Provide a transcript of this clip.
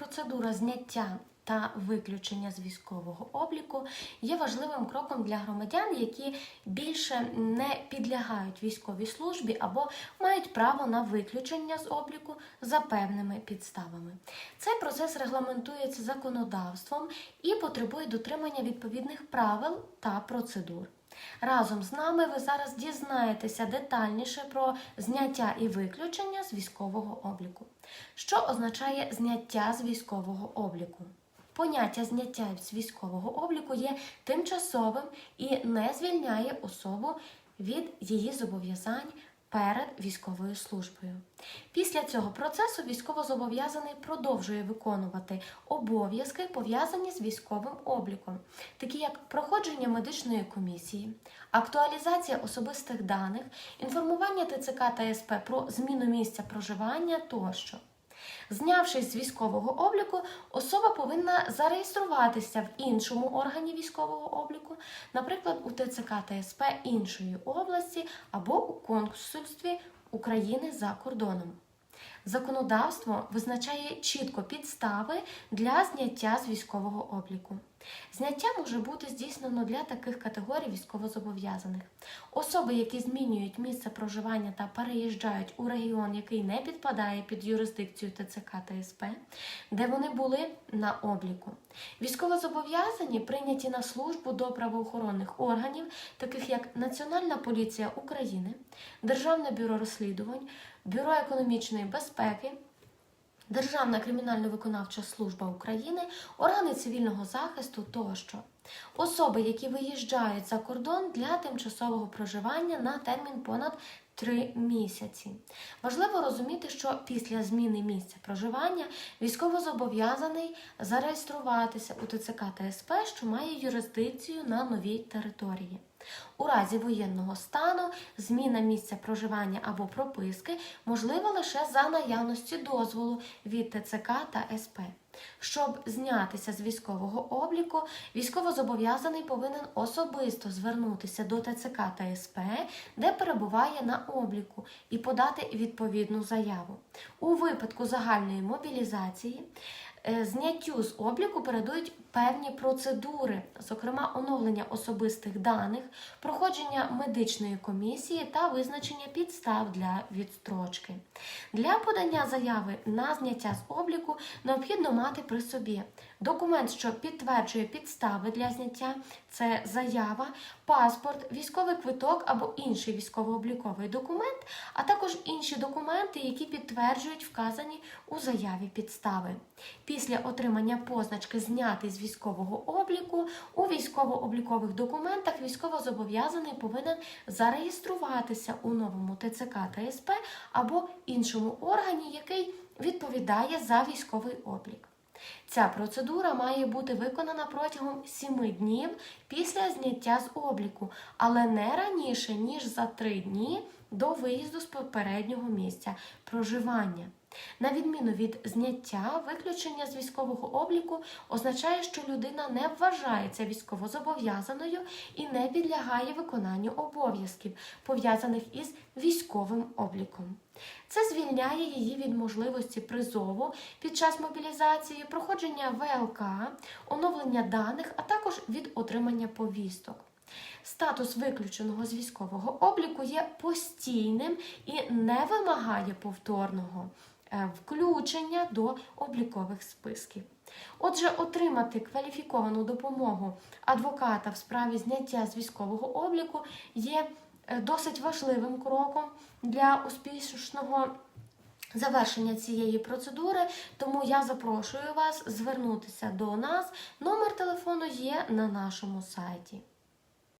процедура зняття та виключення з військового обліку є важливим кроком для громадян, які більше не підлягають військовій службі або мають право на виключення з обліку за певними підставами. Цей процес регламентується законодавством і потребує дотримання відповідних правил та процедур. Разом з нами ви зараз дізнаєтеся детальніше про зняття і виключення з військового обліку. Що означає зняття з військового обліку? Поняття зняття з військового обліку є тимчасовим і не звільняє особу від її зобов'язань перед військовою службою. Після цього процесу військовозобов'язаний продовжує виконувати обов'язки, пов'язані з військовим обліком, такі як проходження медичної комісії, актуалізація особистих даних, інформування ТЦК та СП про зміну місця проживання тощо. Знявшись з військового обліку, особа повинна зареєструватися в іншому органі військового обліку, наприклад, у ТЦК та СП іншої області або у консульстві України за кордоном. Законодавство визначає чітко підстави для зняття з військового обліку. Зняття може бути здійснено для таких категорій військовозобов'язаних. Особи, які змінюють місце проживання та переїжджають у регіон, який не підпадає під юрисдикцію ТЦК та СП, де вони були на обліку. Військовозобов'язані прийняті на службу до правоохоронних органів, таких як Національна поліція України, Державне бюро розслідувань, Бюро економічної безпеки. Державна кримінально-виконавча служба України, органи цивільного захисту тощо. Особи, які виїжджають за кордон для тимчасового проживання на термін понад 3 місяці. Важливо розуміти, що після зміни місця проживання військовозобов'язаний зареєструватися у ТЦК та СП, що має юрисдикцію на новій території. У разі воєнного стану зміна місця проживання або прописки можлива лише за наявності дозволу від ТЦК та СП. Щоб знятися з військового обліку, військовозобов'язаний повинен особисто звернутися до ТЦК та СП, де перебуває на обліку, і подати відповідну заяву. У випадку загальної мобілізації зняттю з обліку передують певні процедури, зокрема оновлення особистих даних, проходження медичної комісії та визначення підстав для відстрочки. Для подання заяви на зняття з обліку необхідно мати при собі документ, що підтверджує підстави для зняття, це заява, паспорт, військовий квиток або інший військово-обліковий документ, а також інші документи, які підтверджують вказані у заяві підстави. Після отримання позначки знятий з військового обліку у військово-облікових документах військовозобов'язаний повинен зареєструватися у новому ТЦК та СП або іншому органі, який відповідає за військовий облік. Ця процедура має бути виконана протягом 7 днів після зняття з обліку, але не раніше, ніж за 3 дні до виїзду з попереднього місця проживання. На відміну від зняття, виключення з військового обліку означає, що людина не вважається військовозобов'язаною і не підлягає виконанню обов'язків, пов'язаних із військовим обліком. Це звільняє її від можливості призову під час мобілізації, проходження ВЛК, оновлення даних, а також від отримання повісток. Статус виключеного з військового обліку є постійним і не вимагає повторного е, включення до облікових списків. Отже, отримати кваліфіковану допомогу адвоката в справі зняття з військового обліку є е, досить важливим кроком для успішного завершення цієї процедури, тому я запрошую вас звернутися до нас. Номер телефону є на нашому сайті.